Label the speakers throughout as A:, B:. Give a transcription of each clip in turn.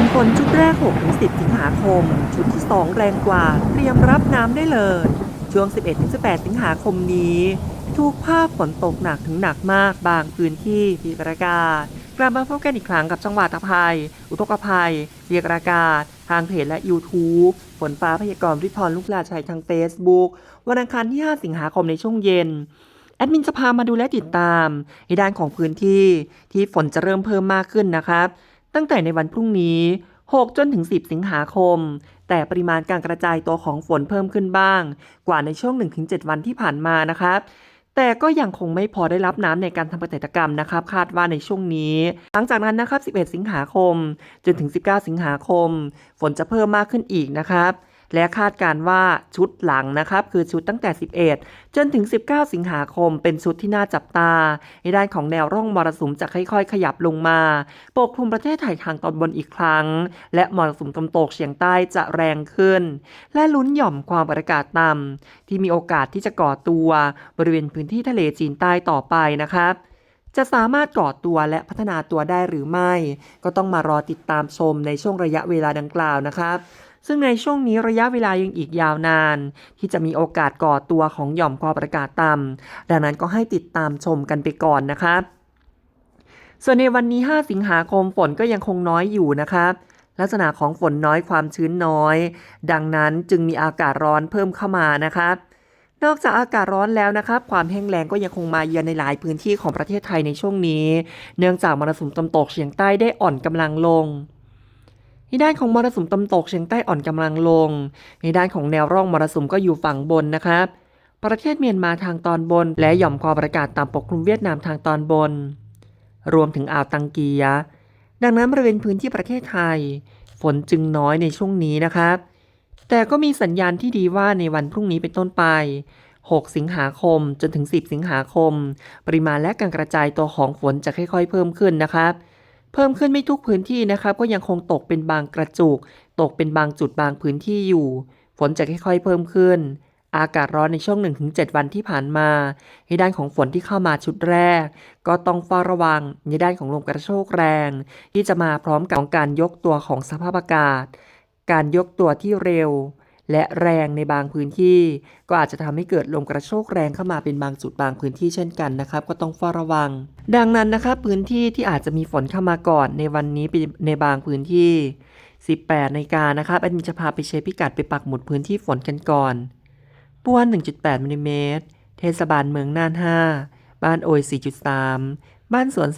A: อนฝนชุดแรก 6-10 สิงหาคม ชุดที่ 2 แรงกว่า เตรียมรับน้ำได้เลย ช่วง 11-18 สิงหาคมนี้ ทุกภาพฝนตกหนักถึงหนักมาก บางพื้นที่ที่ประกาศ กลับมาพบกันอีกครั้งกับจังหวัดอภัย อุทกภัยเรียกประกาศ ทางเพจและ YouTube ฝนฟ้าพยากรณ์ริพรลูกลาชัยทาง Facebook วันอังคารที่ 5 สิงหาคมในช่วงเย็นแอดมินจะพามาดูและติดตามในด้านของพื้นที่ที่ฝนจะเริ่มเพิ่มมากขึ้นนะครับ ตั้งแต่ในวันพรุ่งนี้ 6 จนถึง 10 สิงหาคม แต่ปริมาณการกระจายตัวของฝนเพิ่มขึ้นบ้าง กว่าในช่วง 1-7 วันที่ผ่านมานะครับแต่ก็ยังคงไม่พอได้รับน้ำในการทำเกษตรกรรมนะครับคาดว่าในช่วงนี้ หลังจากนั้นนะครับ 11 สิงหาคม จนถึง 19 สิงหาคม ฝนจะเพิ่มมากขึ้นอีกนะครับ และคาดการว่าชุดหลังนะครับคือชุดตั้งแต่ 11 จนถึง 19 สิงหาคม เป็นชุดที่น่าจับตา ในด้านของแนวร่องมรสุมจะค่อยๆ ขยับลงมา ปกคลุมประเทศไทยทางตอนบนอีกครั้ง และมรสุมตะวันตกเฉียงใต้จะแรงขึ้น และลุ้นหย่อมความกดอากาศต่ำที่มีโอกาสที่จะก่อตัวบริเวณพื้นที่ทะเลจีนใต้ต่อไปนะครับจะสามารถก่อตัวและพัฒนาตัวได้หรือไม่ ก็ต้องมารอติดตามชมในช่วงระยะเวลาดังกล่าวนะครับ ซึ่งในช่วงนี้ระยะเวลายังอีกยาวนาน ที่จะมีโอกาสก่อตัวของหย่อมความกดอากาศต่ำดังนั้นก็ให้ติดตามชมกันไปก่อนนะครับส่วนในวันนี้ 5 สิงหาคมฝนก็ยังคงน้อยอยู่นะครับลักษณะของฝนน้อยความชื้นน้อย ดังนั้นจึงมีอากาศร้อนเพิ่มเข้ามานะครับนอกจากอากาศร้อนแล้วนะครับความแห้งแล้งก็ยังคงมาเยือนในหลายพื้นที่ของประเทศไทยในช่วงนี้ เนื่องจากมรสุมตะวันตกเฉียงใต้ได้อ่อนกำลังลง ในด้านของมรสุมตะวันตกเฉียงใต้อ่อนกำลังลง ในด้านของแนวร่องมรสุมก็อยู่ฝั่งบนนะครับ ประเทศเมียนมาทางตอนบน และหย่อมความกดอากาศต่ำปกคลุมเวียดนามทางตอนบน รวมถึงอ่าวตังเกีย ดังนั้นบริเวณพื้นที่ประเทศไทย ฝนจึงน้อยในช่วงนี้นะครับ แต่ก็มีสัญญาณที่ดีว่าในวันพรุ่งนี้เป็นต้นไป 6 สิงหาคมจนถึง 10 สิงหาคม ปริมาณและการกระจายตัวของฝนจะค่อยๆ เพิ่มขึ้นนะครับ เพิ่มขึ้นไม่ทุกพื้นที่นะครับ ก็ยังคงตกเป็นบางกระจุก ตกเป็นบางจุดบางพื้นที่อยู่ ฝนจะค่อยๆเพิ่มขึ้น อากาศร้อนในช่วง 1-7 วันที่ผ่านมา ในด้านของฝนที่เข้ามาชุดแรก ก็ต้องเฝ้าระวังในด้านของลมกระโชกแรง ที่จะมาพร้อมกับการยกตัวของสภาพอากาศ การยกตัวที่เร็ว และแรงในบางพื้นที่ ก็อาจจะทำให้เกิดลมกระโชกแรงเข้ามาเป็นบางจุดบางพื้นที่เช่นกันนะครับ ก็ต้องเฝ้าระวัง ดังนั้นนะครับพื้นที่ที่อาจจะมีฝนเข้ามาก่อนในวันนี้เป็นในบางพื้นที่ 18นาฬิกานะครับแอดมินจะพาไปเช็คพิกัดไปปักหมุดพื้นที่ฝนกันก่อนป้วน 1.8มิลลิเมตรเทศบาลเมืองน่าน 5 บ้านโอย 4.3 บ้านสวน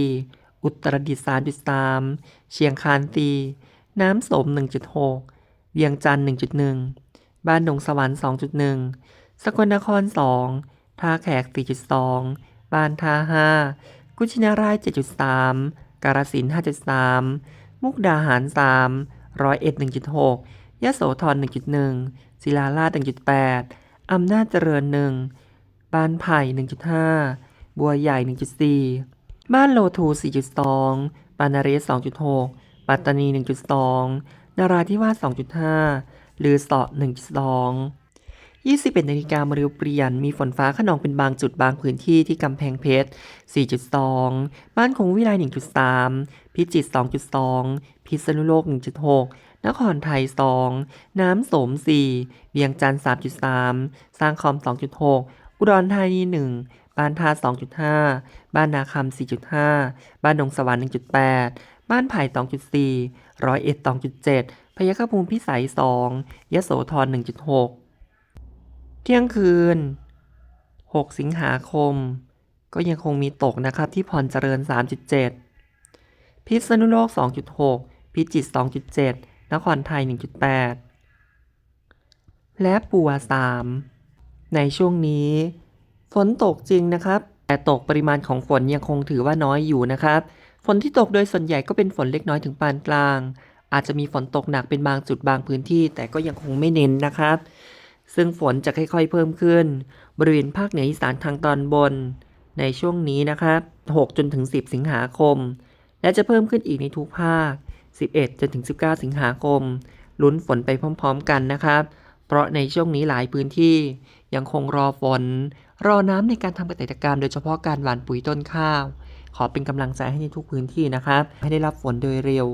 A: 2.4 อุตรดิตถ์3.3 เชียงคานตีน้ำสม 1.6 เวียงจันทร์1.1 บ้านดงสวรรค์ 2.1 สกลนคร 2 ท่าแขก 4.2 บ้านท่า5กุชินาราย 7.3 กาฬสิน5.3 มุกดาหาร 3 ร้อยเอ็ด1.6 ยะโสธร 1.1 ศิลาราช1.8 อำนาจเจริญ 1 บ้านไผ่ 1.5 บัวใหญ่ 1.4 บ้านโลทู 4.2 ปานาเรส2.6 ปัตตานี 1.2 นาราธิวาส 2.5 หรือสาะ1.2 21นาฬิกามาร็วเปลี่ยน มีฝนฟ้าขนองเป็นบางจุดบางพื้นที่ที่กำแพงเพชร 4.2 บ้านคงวิไล1.3 พิจิตร 2.2 พิษณุโลก 1.6 นครไทย 2 น้ำสม 4เวียงจันทร์ 3.3 สร้างคอม 2.6 อุดรธานี 1 บ้านท่า 2.5 บ้านนาคำ 4.5 บ้านดงสวรรค์ 1.8 บ้านไผ่ 2.4 ร้อยเอ็ด 2.7 พยาคฆภูมิพิสัย 2 ยโสธร 1.6 เที่ยงคืน 6 สิงหาคม ก็ยังคงมีตกนะครับที่พรเจริญ 3.7 พิษณุโลก 2.6 พิจิตร 2.7 นครไทย 1.8 และปัว 3 ในช่วงนี้ ฝนตกจริงนะครับ แต่ตกปริมาณของฝนยังคงถือว่าน้อยอยู่นะครับ ฝนที่ตกโดยส่วนใหญ่ก็เป็นฝนเล็กน้อยถึงปานกลาง อาจจะมีฝนตกหนักเป็นบางจุดบางพื้นที่ แต่ก็ยังคงไม่เน้นนะครับ ซึ่งฝนจะค่อยๆเพิ่มขึ้น บริเวณภาคเหนืออีสานทางตอนบน ในช่วงนี้นะครับ6จนถึง 10 สิงหาคม และจะเพิ่มขึ้นอีกในทุกภาค 11จนถึง 19 สิงหาคม ลุ้นฝนไปพร้อม ๆ กันนะครับ เพราะในช่วงนี้หลายพื้นที่ยังคงรอฝน รอน้ำในการทำเกษตรกรรม โดยเฉพาะการหว่านปุ๋ยต้นข้าว ขอเป็นกำลังใจให้ในทุกพื้นที่นะครับ ให้ได้รับฝนโดยเร็ว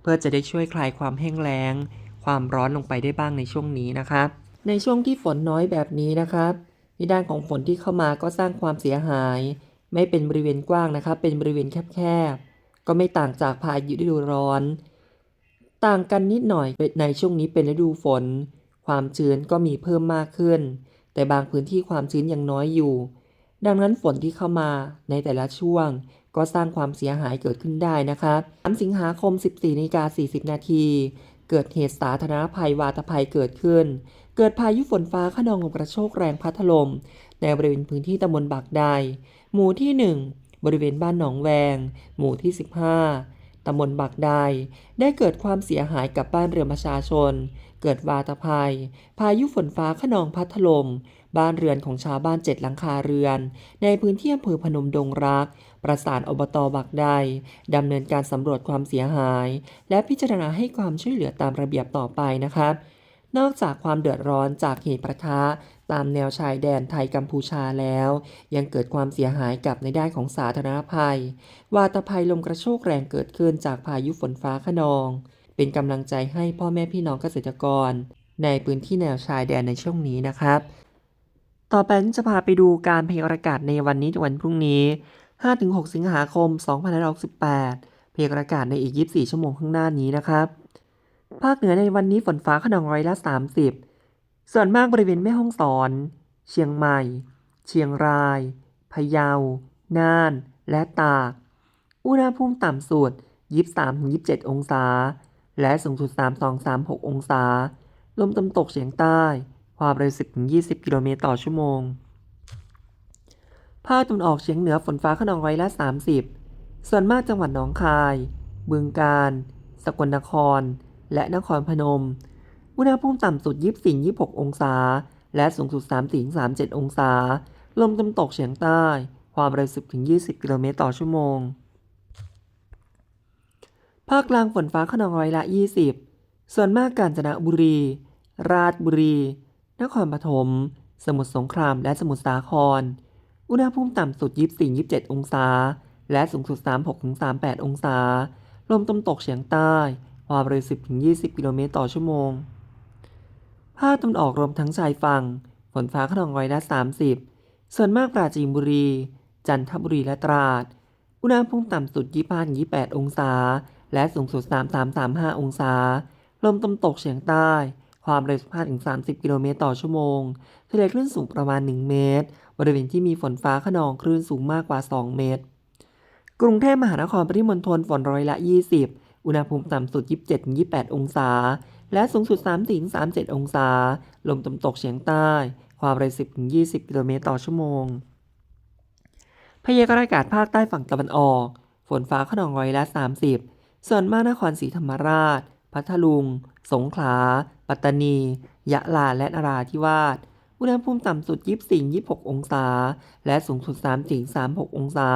A: เพื่อจะได้ช่วยคลายความแห้งแล้ง ความร้อนลงไปได้บ้างในช่วงนี้นะครับ ในช่วงที่ฝนน้อยแบบนี้นะครับในด้านของฝนที่เข้ามาก็สร้างความเสียหาย ไม่เป็นบริเวณกว้างนะครับ เป็นบริเวณแคบๆก็ไม่ต่างจากพายุฤดูร้อน ต่างกันนิดหน่อยในช่วงนี้เป็นฤดูฝน ความชื้นก็มีเพิ่มมากขึ้น แต่บางพื้นที่ความชื้นยังน้อยอยู่ ดังนั้นฝนที่เข้ามาในแต่ละช่วง ก็สร้างความเสียหายเกิดขึ้นได้นะครับ3สิงหาคม 14นาฬิกา40 นาที เกิดเหตุสาธารณภัยวาตภัยเกิดขึ้น เกิดพายุฝนฟ้าขนองลมกระโชกแรงพัดถล่มในบริเวณพื้นที่ตำบลบักไดหมู่ที่ 1 บริเวณบ้านหนองแวง หมู่ที่ 15 ตำบลบักไดได้เกิดความเสียหายกับบ้านเรือนประชาชน เกิดวาตภัย พายุฝนฟ้าขนองพัดถล่มบ้านเรือนของชาวบ้านเจ็ดหลังคาเรือน ในพื้นที่อำเภอพนมดงรัก ประสานอบตบักไดดำเนินการสำรวจความเสียหาย และพิจารณาให้ความช่วยเหลือตามระเบียบต่อไปนะครับ นอกจากความเดือดร้อนจากเหตุประทะตามแนวชายแดนไทยกัมพูชาแล้ว ยังเกิดความเสียหายกับในด้านของสาธารณภัย วาตภัยลมกระโชกแรงเกิดขึ้นจากพายุฝนฟ้าขนอง เป็นกำลังใจให้พ่อแม่พี่น้องเกษตรกร ในพื้นที่แนวชายแดนในช่วงนี้นะครับ ต่อไปจะพาไปดูการพยากรณ์อากาศในวันนี้วันพรุ่งนี้ 5-6 สิงหาคม 2568พยากรณ์อากาศในอีก 24 ชั่วโมงข้างหน้านี้นะครับ ภาคเหนือในวันนี้ฝนฟ้าขนองร้อยละ 30 ส่วนมากบริเวณแม่ฮ่องสอน เชียงใหม่ เชียงราย พะเยา น่าน และตาก อุณหภูมิต่ำสุด 23-27 องศา และสูงสุด 32-36 องศา ลมตะวันตกเฉียงใต้ ความเร็ว 10-20 กิโลเมตรต่อชั่วโมง ภาคตะวันออกเฉียงเหนือฝนฟ้าขนองร้อยละ 30 ส่วนมากจังหวัดหนองคาย บึงกาฬ สกลนคร และนครพนม อุณหภูมิต่ำสุด 24-26 องศา และสูงสุด30-37 องศา ลมตะวันตกเฉียงใต้ ความเร็ว 10-20 กิโลเมตรต่อชั่วโมง ภาคกลางฝนฟ้าขนองร้อยละ 20 ส่วนมากกาญจนบุรี ราชบุรี นครปฐม สมุทรสงคราม และสมุทรสาคร อุณหภูมิต่ำสุด 24-27 องศา และสูงสุด 36-38 องศา ลมตะวันตกเฉียงใต้ ความเร็ว 10-20 กิโลเมตรต่อชั่วโมง ภาคตะวันออกรวมทั้งชายฝั่ง ฝนฟ้าขนองร้อยละ30 ส่วนมากปราจีนบุรี จันทบุรีและตราด อุณหภูมิต่ำสุด 25-28 องศา และสูงสุด 33-35 องศา ลมตะวันตกเฉียงใต้ ความเร็ว 15-30 กิโลเมตรต่อชั่วโมง ทะเลคลื่นสูงประมาณ 1 เมตร บริเวณที่มีฝนฟ้าขนองคลื่นสูงมากกว่า 2 เมตร กรุงเทพมหานครปริมณฑลฝนร้อยละ 20 อุณหภูมิต่ำสุด 27-28 องศา และสูงสุด 3-37 องศา ลมตะวันตกเฉียงใต้ ความเร็ว 10-20 กิโลเมตรต่อชั่วโมง พยากรณ์อากาศภาคใต้ฝั่งตะวันออก ฝนฟ้าขนองร้อยละ 30 ส่วนมากนครศรีธรรมราช พัทลุง สงขลา ปัตตานี ยะลา และนราธิวาสอุณหภูมิต่ำสุด 24-26 องศา และสูงสุด 3-36 องศา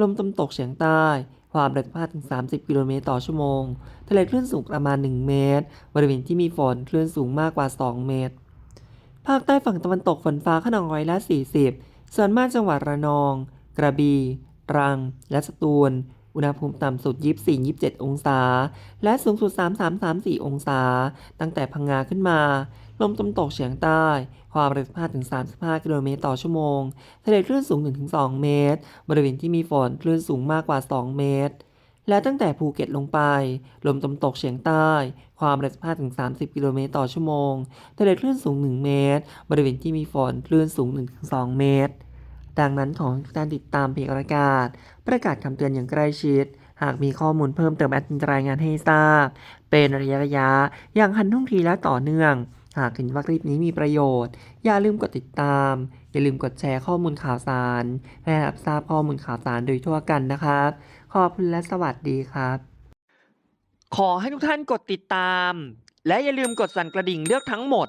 A: ลมตะวันตกเฉียงใต้ ความเร็ว5-30 กิโลเมตรต่อชั่วโมง ทะเลคลื่นสูงประมาณ 1 เมตร บริเวณที่มีฝนคลื่นสูงมากกว่า 2 เมตร ภาคใต้ฝั่งตะวันตกฝนฟ้าขนองร้อยละ 40 ส่วนมากจังหวัดระนอง กระบี่ตรัง และสตูล อุณหภูมิต่ำสุด 24-27 องศา และสูงสุด 33-34 องศา ตั้งแต่พังงาขึ้นมา ลมตะวันตกเฉียงใต้ ความเร็ว 15-35 กิโลเมตรต่อชั่วโมง ทะเลคลื่นสูง 1-2 เมตร บริเวณที่มีฝนคลื่นสูงมากกว่า 2 เมตร และตั้งแต่ภูเก็ตลงไป ลมตะวันตกเฉียงใต้ ความเร็ว 15-30 กิโลเมตรต่อชั่วโมง ทะเลคลื่นสูง 1 เมตร บริเวณที่มีฝนคลื่นสูง 1-2 เมตร ดังนั้นขอให้ทุกานติดตามเพจอากาศ ประกาศคำเตือนอย่างใกล้ชิด หากมีข้อมูลเพิ่มเติมแอดมินจะรายงานให้ทราบ เป็นระยะระยะ อย่างทันท่วงทีและต่อเนื่อง หากเห็นว่าคลิปนี้มีประโยชน์ อย่าลืมกดติดตาม อย่าลืมกดแชร์ข้อมูลข่าวสารให้รับทราบข้อมูลข่าวสารโดยทั่วกันนะครับ ขอบคุณและสวัสดีครับ ขอให้ทุกท่านกดติดตาม และอย่าลืมกดสั่นกระดิ่งเลือกทั้งหมด